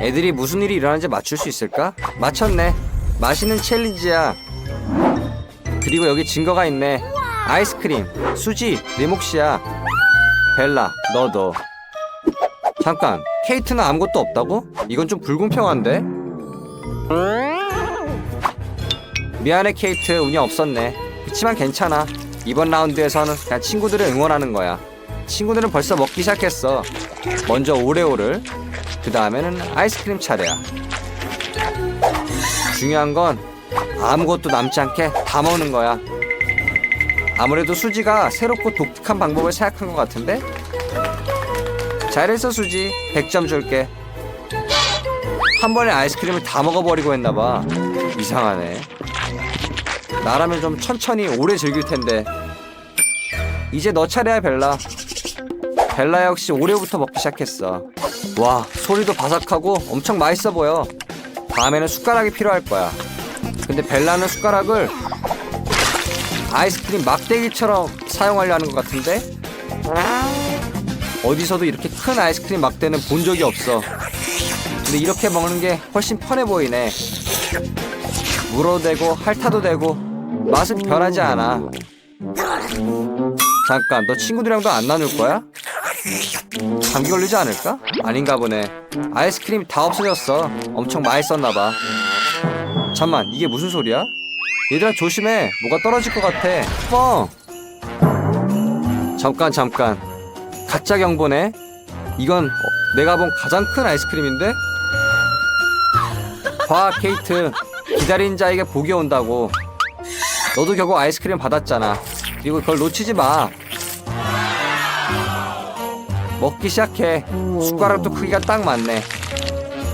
애들이 무슨 일이 일어나는지 맞출 수 있을까? 맞췄네. 맛있는 챌린지야. 그리고 여기 증거가 있네. 아이스크림, 수지, 내 몫이야. 벨라, 너도. 잠깐, 케이트는 아무것도 없다고? 이건 좀 불공평한데? 미안해 케이트, 운이 없었네. 그치만 괜찮아. 이번 라운드에서는 그냥 친구들을 응원하는 거야. 친구들은 벌써 먹기 시작했어. 먼저 오레오를, 그 다음에는 아이스크림 차례야. 중요한 건 아무것도 남지 않게 다 먹는 거야. 아무래도 수지가 새롭고 독특한 방법을 생각한 것 같은데? 잘했어 수지. 100점 줄게. 한 번에 아이스크림을 다 먹어버리고 했나봐. 이상하네. 나라면 좀 천천히 오래 즐길 텐데. 이제 너 차례야 벨라. 벨라 역시 올해부터 먹기 시작했어 와 소리도 바삭하고 엄청 맛있어 보여 다음에는 숟가락이 필요할 거야 근데 벨라는 숟가락을 아이스크림 막대기처럼 사용하려는 것 같은데 어디서도 이렇게 큰 아이스크림 막대는 본 적이 없어. 근데 이렇게 먹는 게 훨씬 편해 보이네. 물어도 되고 핥아도 되고 맛은 변하지 않아. 잠깐, 너 친구들이랑도 안 나눌 거야? 감기 걸리지 않을까? 아닌가 보네. 아이스크림이 다 없어졌어. 엄청 맛있었나 봐. 잠만, 이게 무슨 소리야? 얘들아 조심해. 뭐가 떨어질 것 같아. 뻥. 잠깐 잠깐. 가짜 경보네. 이건 어, 내가 본 가장 큰 아이스크림인데? 봐, 케이트. 기다린 자에게 복이 온다고. 너도 결국 아이스크림 받았잖아. 그리고 그걸 놓치지 마. 먹기 시작해. 숟가락도 크기가 딱 맞네.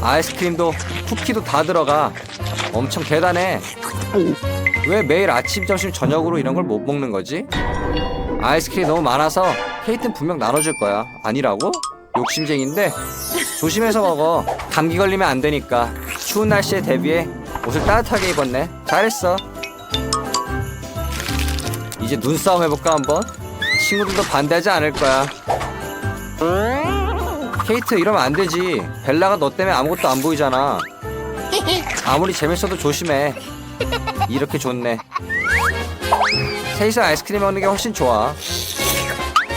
아이스크림도 쿠키도 다 들어가. 엄청 대단해. 왜 매일 아침, 점심, 저녁으로 이런 걸 못 먹는 거지? 아이스크림이 너무 많아서 케이트는 분명 나눠줄 거야. 아니라고? 욕심쟁인데 조심해서 먹어. 감기 걸리면 안 되니까. 추운 날씨에 대비해 옷을 따뜻하게 입었네. 잘했어. 이제 눈싸움 해볼까 한번? 친구들도 반대하지 않을 거야. 케이트 이러면 안 되지. 벨라가 너 때문에 아무것도 안 보이잖아. 아무리 재밌어도 조심해. 이렇게 좋네. 셋이서 아이스크림 먹는 게 훨씬 좋아.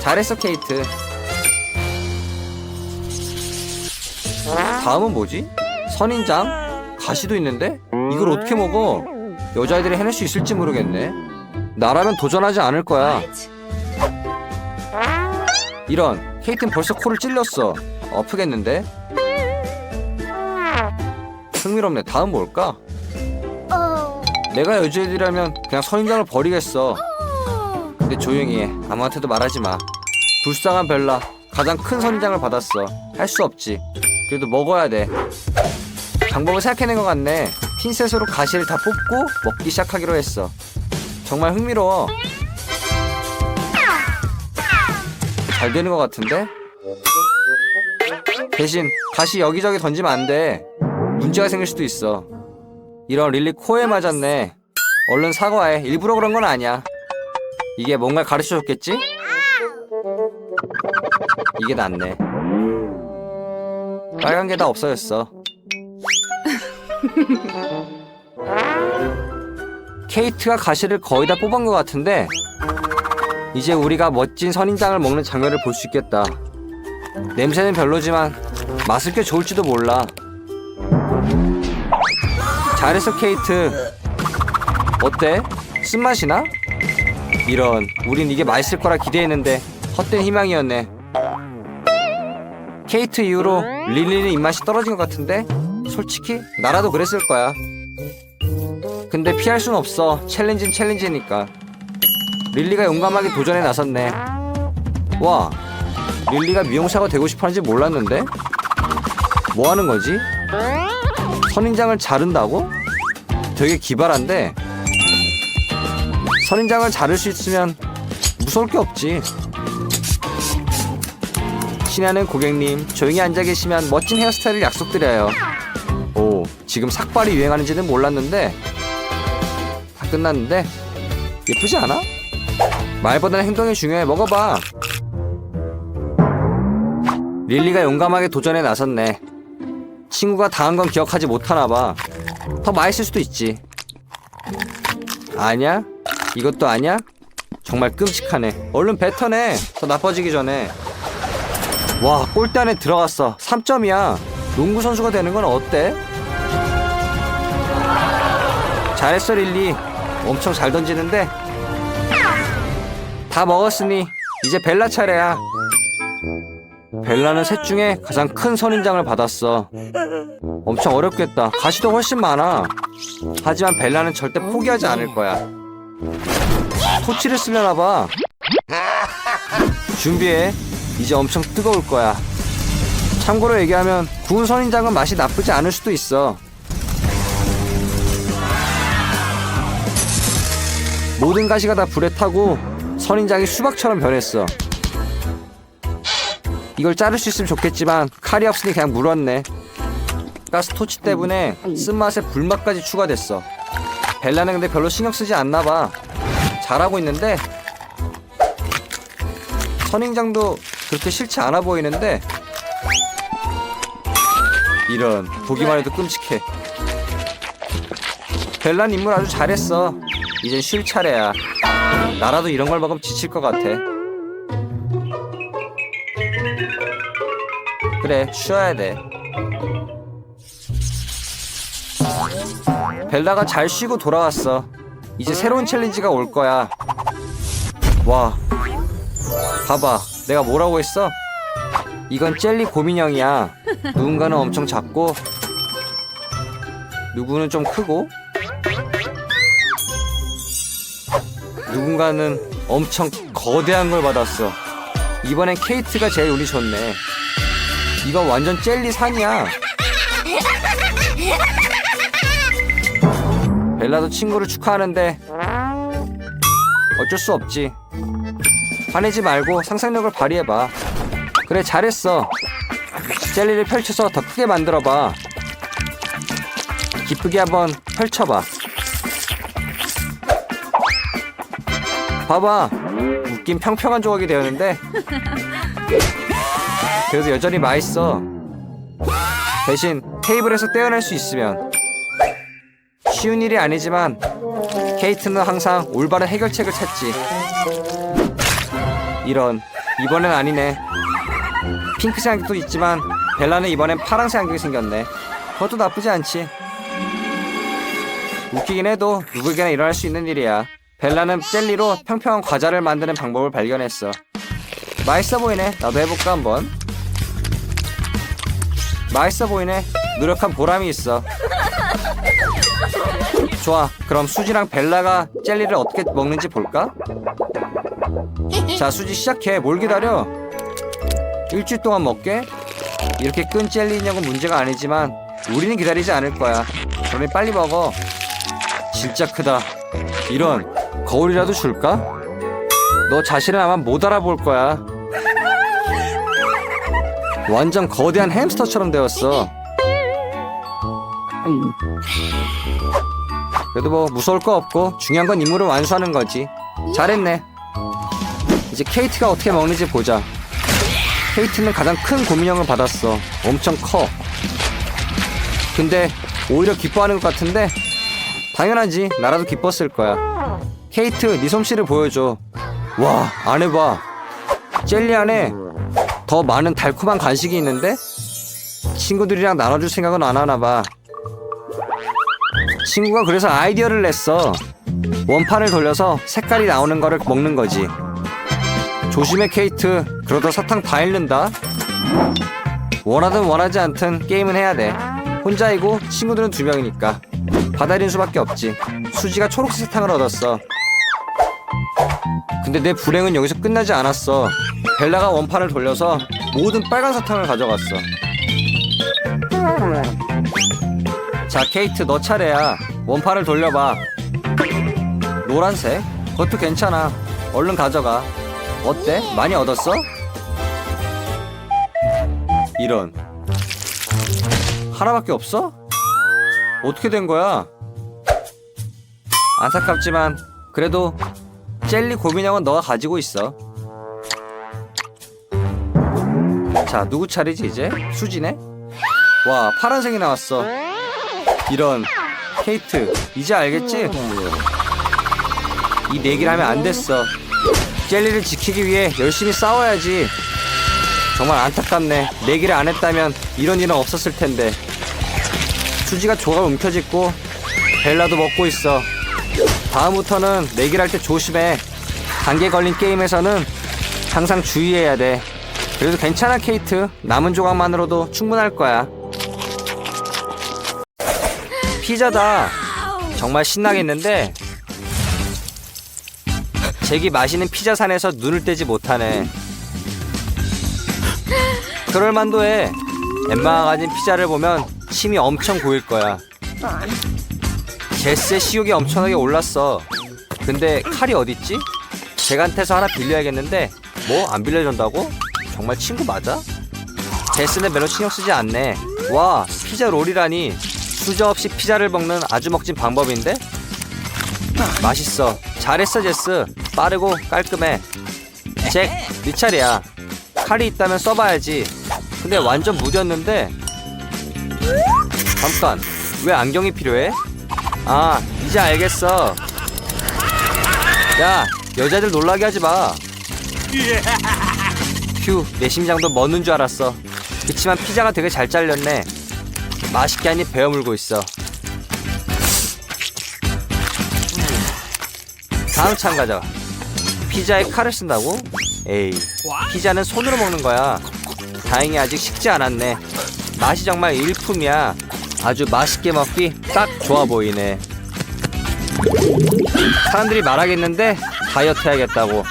잘했어, 케이트. 다음은 뭐지? 선인장? 가시도 있는데? 이걸 어떻게 먹어? 여자애들이 해낼 수 있을지 모르겠네. 나라면 도전하지 않을 거야. 이런, 케이트는 벌써 코를 찔렸어. 아프겠는데? 흥미롭네. 다음 뭘까? 내가 여자애들이라면 그냥 선인장을 버리겠어. 근데 조용히 해. 아무한테도 말하지 마. 불쌍한 벨라. 가장 큰 선인장을 받았어. 할 수 없지. 그래도 먹어야 돼. 방법을 생각해낸 것 같네. 핀셋으로 가시를 다 뽑고 먹기 시작하기로 했어. 정말 흥미로워. 잘 되는 것 같은데? 대신 가시 여기저기 던지면 안 돼. 문제가 생길 수도 있어. 이런 릴리 코에 맞았네. 얼른 사과해. 일부러 그런 건 아니야. 이게 뭔가 가르쳐 줬겠지? 이게 낫네. 빨간 게 다 없어졌어. 케이트가 가시를 거의 다 뽑은 것 같은데 이제 우리가 멋진 선인장을 먹는 장면을 볼 수 있겠다. 냄새는 별로지만 맛은 꽤 좋을지도 몰라. 잘했어 케이트. 어때? 쓴맛이 나? 이런 우린 이게 맛있을 거라 기대했는데 헛된 희망이었네. 케이트 이후로 릴리는 입맛이 떨어진 것 같은데 솔직히 나라도 그랬을 거야. 근데 피할 순 없어. 챌린지는 챌린지니까. 릴리가 용감하게 도전에 나섰네. 와, 릴리가 미용사가 되고 싶어하는지 몰랐는데? 뭐 하는 거지? 선인장을 자른다고? 되게 기발한데 선인장을 자를 수 있으면 무서울 게 없지. 신하는 고객님 조용히 앉아 계시면 멋진 헤어스타일을 약속드려요. 오 지금 삭발이 유행하는지는 몰랐는데 다 끝났는데 예쁘지 않아? 말보다는 행동이 중요해 먹어봐. 릴리가 용감하게 도전에 나섰네. 친구가 당한 건 기억하지 못하나 봐. 더 맛있을 수도 있지. 아니야? 이것도 아니야? 정말 끔찍하네. 얼른 뱉어내. 더 나빠지기 전에. 와, 골대 안에 들어갔어. 3점이야. 농구 선수가 되는 건 어때? 잘했어, 릴리. 엄청 잘 던지는데. 다 먹었으니 이제 벨라 차례야. 벨라는 셋 중에 가장 큰 선인장을 받았어. 엄청 어렵겠다. 가시도 훨씬 많아. 하지만 벨라는 절대 포기하지 않을 거야. 토치를 쓰려나 봐. 준비해. 이제 엄청 뜨거울 거야. 참고로 얘기하면 구운 선인장은 맛이 나쁘지 않을 수도 있어. 모든 가시가 다 불에 타고 선인장이 수박처럼 변했어. 이걸 자를 수 있으면 좋겠지만 칼이 없으니 그냥 물었네. 가스 토치 때문에 쓴맛에 불맛까지 추가됐어. 벨라는 근데 별로 신경 쓰지 않나 봐. 잘하고 있는데 선인장도 그렇게 싫지 않아 보이는데 이런 보기만 해도 끔찍해. 벨란 인물 아주 잘했어. 이젠 쉴 차례야. 나라도 이런 걸 먹으면 지칠 것 같아. 그래, 쉬어야 돼. 벨라가 잘 쉬고 돌아왔어. 이제 새로운 챌린지가 올 거야. 와, 봐봐. 내가 뭐라고 했어? 이건 젤리 곰인형이야. 누군가는 엄청 작고, 누구는 좀 크고, 누군가는 엄청 거대한 걸 받았어. 이번엔 케이트가 제일 운이 좋네. 이건 완전 젤리 산이야. 벨라도 친구를 축하하는데 어쩔 수 없지. 화내지 말고 상상력을 발휘해봐. 그래 잘했어. 젤리를 펼쳐서 더 크게 만들어봐. 기쁘게 한번 펼쳐봐. 봐봐. 웃긴 평평한 조각이 되었는데 그래도 여전히 맛있어. 대신 테이블에서 떼어낼 수 있으면 쉬운 일이 아니지만 케이트는 항상 올바른 해결책을 찾지. 이런 이번엔 아니네. 핑크색 안경도 있지만 벨라는 이번엔 파란색 안경이 생겼네. 그것도 나쁘지 않지. 웃기긴 해도 누구에게나 일어날 수 있는 일이야. 벨라는 젤리로 평평한 과자를 만드는 방법을 발견했어. 맛있어 보이네. 나도 해볼까 한번. 맛있어 보이네. 노력한 보람이 있어. 좋아. 그럼 수지랑 벨라가 젤리를 어떻게 먹는지 볼까? 자, 수지 시작해. 뭘 기다려? 일주일 동안 먹게? 이렇게 끈 젤리 인형은 문제가 아니지만 우리는 기다리지 않을 거야. 그러니 빨리 먹어. 진짜 크다. 이런 거울이라도 줄까? 너 자신은 아마 못 알아볼 거야. 완전 거대한 햄스터처럼 되었어. 그래도 뭐 무서울 거 없고 중요한 건 임무를 완수하는 거지. 잘했네. 이제 케이트가 어떻게 먹는지 보자. 케이트는 가장 큰 고민형을 받았어. 엄청 커. 근데 오히려 기뻐하는 것 같은데 당연하지. 나라도 기뻤을 거야. 케이트, 네 솜씨를 보여줘. 와, 안 해봐. 젤리 안에 더 많은 달콤한 간식이 있는데 친구들이랑 나눠줄 생각은 안 하나 봐. 친구가 그래서 아이디어를 냈어. 원판을 돌려서 색깔이 나오는 거를 먹는 거지. 조심해 케이트. 그러다 사탕 다 잃는다. 원하든 원하지 않든 게임은 해야 돼. 혼자이고 친구들은 두 명이니까. 받아들인 수밖에 없지. 수지가 초록색 사탕을 얻었어. 근데 내 불행은 여기서 끝나지 않았어. 벨라가 원판을 돌려서 모든 빨간 사탕을 가져갔어. 자, 케이트 너 차례야. 원판을 돌려봐. 노란색? 그것도 괜찮아. 얼른 가져가. 어때? 많이 얻었어? 이런. 하나밖에 없어? 어떻게 된 거야? 안타깝지만 그래도 젤리 고민형은 너가 가지고 있어. 자, 누구 차례지 이제? 수지네? 와 파란색이 나왔어 이런 케이트 이제 알겠지? 이 내기를 하면 안 됐어 젤리를 지키기 위해 열심히 싸워야지 정말 안타깝네 내기를 안 했다면 이런 일은 없었을 텐데 수지가 조각 움켜쥐고 벨라도 먹고 있어 다음부터는 내기를 할 때 조심해. 단계 걸린 게임에서는 항상 주의해야 돼. 그래도 괜찮아 케이트? 남은 조각만으로도 충분할 거야. 피자다. 정말 신나겠는데? 잭이 맛있는 피자산에서 눈을 떼지 못하네. 그럴 만도 해 엠마가 가진 피자를 보면 침이 엄청 고일 거야 제스의 식욕이 엄청나게 올랐어 근데 칼이 어딨지? 잭한테서 하나 빌려야겠는데 뭐 안 빌려준다고? 정말 친구 맞아? 제스는 별로 신경 쓰지 않네 와 피자 롤이라니 수저 없이 피자를 먹는 아주 먹진 방법인데? 맛있어 잘했어 제스 빠르고 깔끔해 잭, 네 차례야 칼이 있다면 써봐야지 근데 완전 무뎠는데 잠깐 왜 안경이 필요해? 아 이제 알겠어 야 여자들 놀라게 하지 마 휴, 내 심장도 멎는 줄 알았어. 그치만 피자가 되게 잘 잘렸네. 맛있게 한입 베어 물고 있어. 다음 참가자. 피자에 칼을 쓴다고? 에이, 피자는 손으로 먹는 거야. 다행히 아직 식지 않았네. 맛이 정말 일품이야. 아주 맛있게 먹기 딱 좋아 보이네. 사람들이 말하겠는데 다이어트 해야겠다고.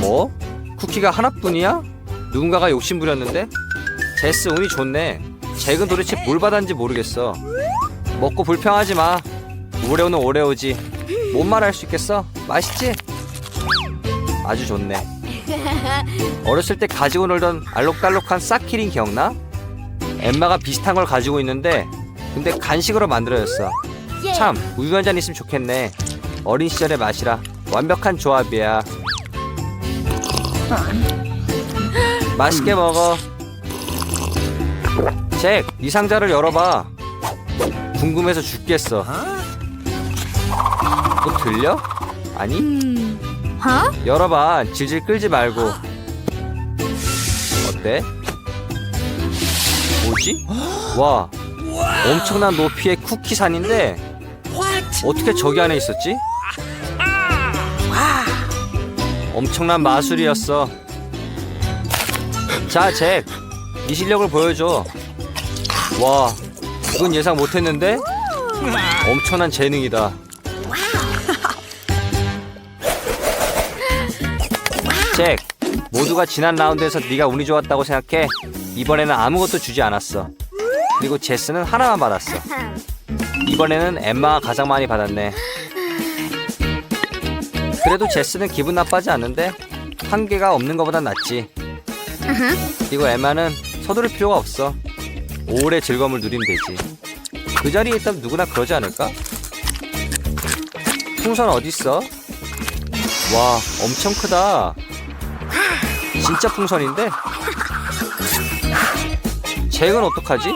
뭐? 쿠키가 하나뿐이야? 누군가가 욕심 부렸는데? 제스 운이 좋네. 잭은 도대체 뭘 받았는지 모르겠어. 먹고 불평하지 마. 오레오는 오레오지. 뭔 말 할 수 있겠어? 맛있지? 아주 좋네. 어렸을 때 가지고 놀던 알록달록한 싹키린 기억나? 엠마가 비슷한 걸 가지고 있는데 근데 간식으로 만들어졌어. 참 우유 한 잔 있으면 좋겠네. 어린 시절의 맛이라 완벽한 조합이야. 맛있게 먹어. 잭, 이 상자를 열어봐. 궁금해서 죽겠어. 뭐 들려? 아니? 어? 열어봐. 질질 끌지 말고. 어때? 뭐지? 와, 엄청난 높이의 쿠키산인데 어떻게 저기 안에 있었지? 엄청난 마술이었어. 자, 잭, 네 실력을 보여줘. 와, 이건 예상 못했는데? 엄청난 재능이다. 모두가 지난 라운드에서 네가 운이 좋았다고 생각해. 이번에는 아무것도 주지 않았어. 그리고 제스는 하나만 받았어. 이번에는 엠마가 가장 많이 받았네. 그래도 제스는 기분 나빠지 않는데 한 개가 없는 것보단 낫지. 그리고 엠마는 서두를 필요가 없어. 오래 즐거움을 누리면 되지. 그 자리에 있다면 누구나 그러지 않을까? 풍선 어딨어? 와, 엄청 크다. 진짜 풍선인데? 잭은 어떡하지?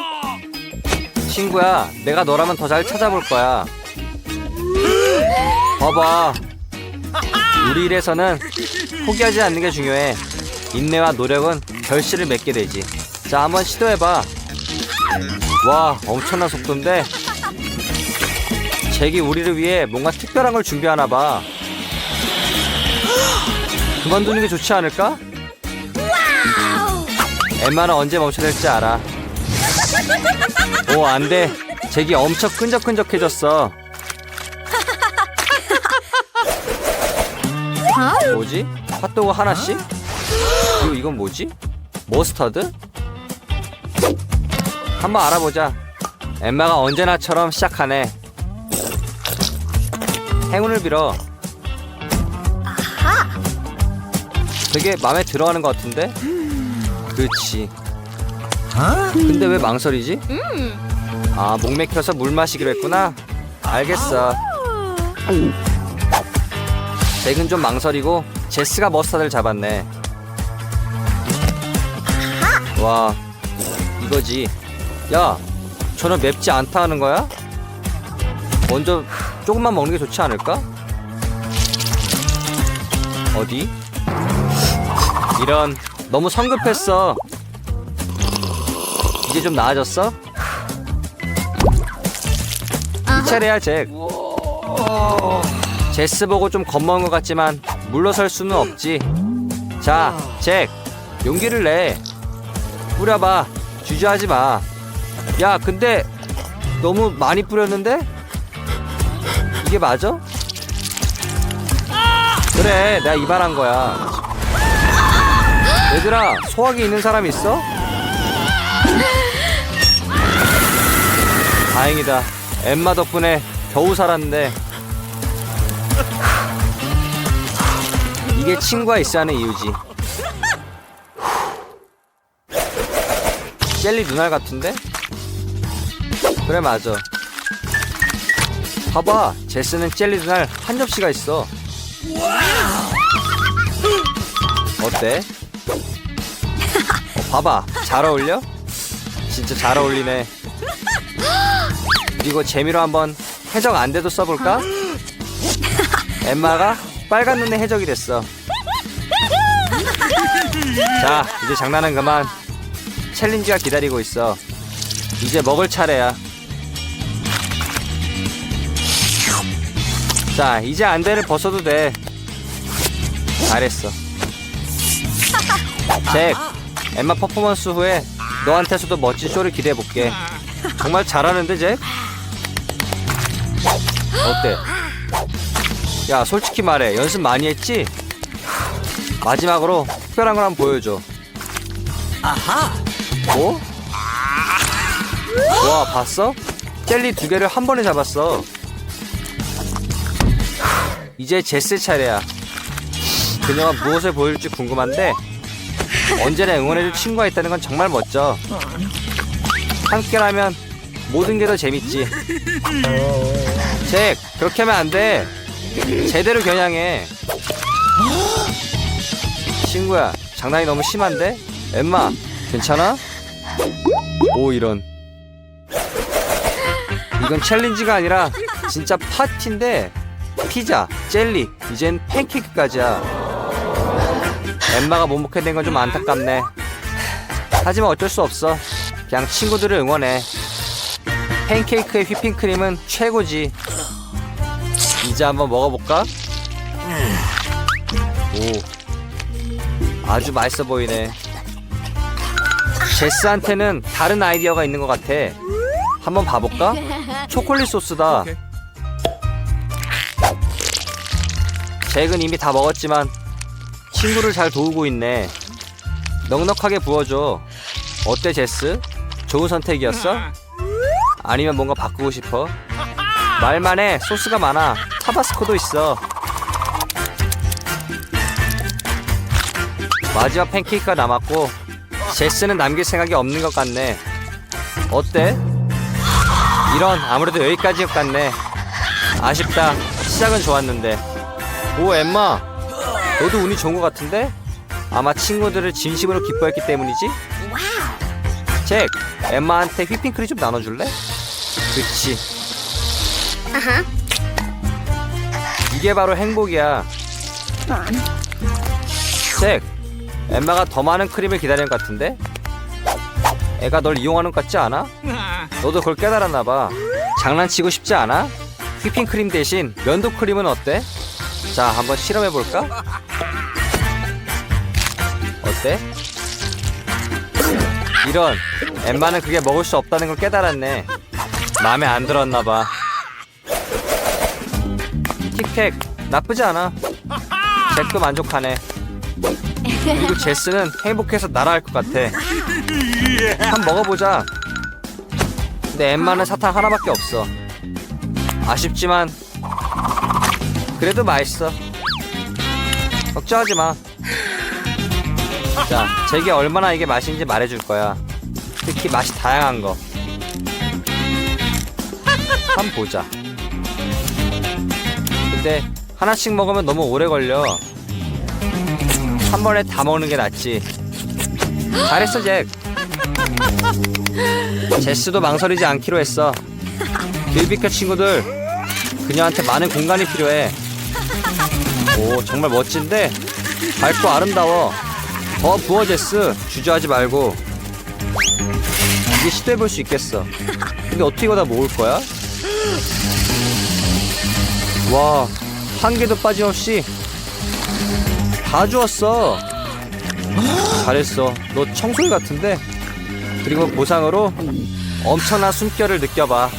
친구야, 내가 너라면 더 잘 찾아볼 거야. 봐봐. 우리 일에서는 포기하지 않는 게 중요해. 인내와 노력은 결실을 맺게 되지. 자, 한번 시도해봐. 와, 엄청난 속도인데? 잭이 우리를 위해 뭔가 특별한 걸 준비하나 봐. 그만두는 게 좋지 않을까? 엠마는 언제 멈춰야 될지 알아. 오, 안 돼. 잭이 엄청 끈적끈적해졌어. 뭐지? 핫도그 하나씩? 그리고 이건 뭐지? 머스터드? 한번 알아보자. 엠마가 언제나처럼 시작하네. 행운을 빌어. 되게 마음에 들어하는 것 같은데? 그렇지. 근데 왜 망설이지? 아, 목 맥혀서 물 마시기로 했구나. 알겠어. 잭은 좀 망설이고 제스가 머스타드를 잡았네. 와 이거지 야 저는 맵지 않다 하는 거야? 먼저 조금만 먹는 게 좋지 않을까? 어디? 이런 너무 성급했어 이제 좀 나아졌어? 이 차례야 잭 제스 보고 좀 겁먹은 것 같지만 물러설 수는 없지 자, 잭, 용기를 내. 뿌려봐. 주저하지 마. 야, 근데 너무 많이 뿌렸는데? 이게 맞아? 그래, 내가 이발한 거야. 얘들아, 소화기 있는 사람 있어? 다행이다. 엠마 덕분에 겨우 살았는데. 이게 친구가 있어야 하는 이유지. 젤리 눈알 같은데? 그래 맞아. 봐봐, 제스는 젤리 눈알 한 접시가 있어. 어때? 어, 봐봐, 잘 어울려? 진짜 잘 어울리네. 그리고 재미로 한번 해적 안 돼도 써볼까? 엠마가 빨간 눈의 해적이 됐어. 자, 이제 장난은 그만. 챌린지가 기다리고 있어. 이제 먹을 차례야. 자, 이제 안대를 벗어도 돼. 잘했어. 잭, 엠마 퍼포먼스 후에 너한테서도 멋진 쇼를 기대해볼게. 정말 잘하는데, 잭? 어때? 야 솔직히 말해 연습 많이 했지? 마지막으로 특별한 걸 한번 보여줘 아하 뭐? 와 봤어? 젤리 두 개를 한 번에 잡았어 이제 제스 차례야 그녀가 무엇을 보여줄지 궁금한데 언제나 응원해줄 친구가 있다는 건 정말 멋져 함께라면 모든 게 더 재밌지 잭 그렇게 하면 안 돼 제대로 겨냥해. 친구야, 장난이 너무 심한데? 엠마, 괜찮아? 오, 이런. 이건 챌린지가 아니라 진짜 파티인데 피자, 젤리, 이젠 팬케이크까지야. 엠마가 못 먹게 된 건 좀 안타깝네. 하지만 어쩔 수 없어. 그냥 친구들을 응원해. 팬케이크의 휘핑크림은 최고지. 이제 한번 먹어볼까? 오, 아주 맛있어 보이네. 제스한테는 다른 아이디어가 있는 것 같아. 한번 봐볼까? 초콜릿 소스다. 잭은 이미 다 먹었지만 친구를 잘 도우고 있네. 넉넉하게 부어줘. 어때 제스? 좋은 선택이었어? 아니면 뭔가 바꾸고 싶어? 말만 해. 소스가 많아. 타바스코도 있어. 마지막 팬케이크가 남았고 제스는 남길 생각이 없는 것 같네. 어때? 이런 아무래도 여기까지인 것 같네. 아쉽다. 시작은 좋았는데. 오 엠마, 너도 운이 좋은 것 같은데? 아마 친구들을 진심으로 기뻐했기 때문이지? 잭, 엠마한테 휘핑크림 좀 나눠줄래? 그치. 이게 바로 행복이야. 잭, 엠마가 더 많은 크림을 기다리는 것 같은데? 애가 널 이용하는 것 같지 않아? 너도 그걸 깨달았나 봐. 장난치고 싶지 않아? 휘핑크림 대신 면도크림은 어때? 자, 한번 실험해 볼까? 어때? 이런 엠마는 그게 먹을 수 없다는 걸 깨달았네. 마음에 안 들었나 봐. 틱택 나쁘지 않아. 잭도 만족하네. 그리고 제스는 행복해서 날아갈 것 같아. 한 먹어보자. 근데 엠마는 사탕 하나밖에 없어. 아쉽지만 그래도 맛있어. 걱정하지 마. 자, 제게 얼마나 이게 맛있는지 말해줄 거야. 특히 맛이 다양한 거. 한번 보자. 근데 하나씩 먹으면 너무 오래 걸려. 한 번에 다 먹는 게 낫지. 잘했어, 잭. 제스도 망설이지 않기로 했어. 길비켜 친구들, 그녀한테 많은 공간이 필요해. 오, 정말 멋진데? 밝고 아름다워. 더 부어 제스, 주저하지 말고. 이제 시도해볼 수 있겠어. 근데 어떻게 이거 다 모을 거야? 와, 한 개도 빠짐없이 다 주웠어. 잘했어. 너 청소기 같은데? 그리고 보상으로 엄청난 숨결을 느껴봐.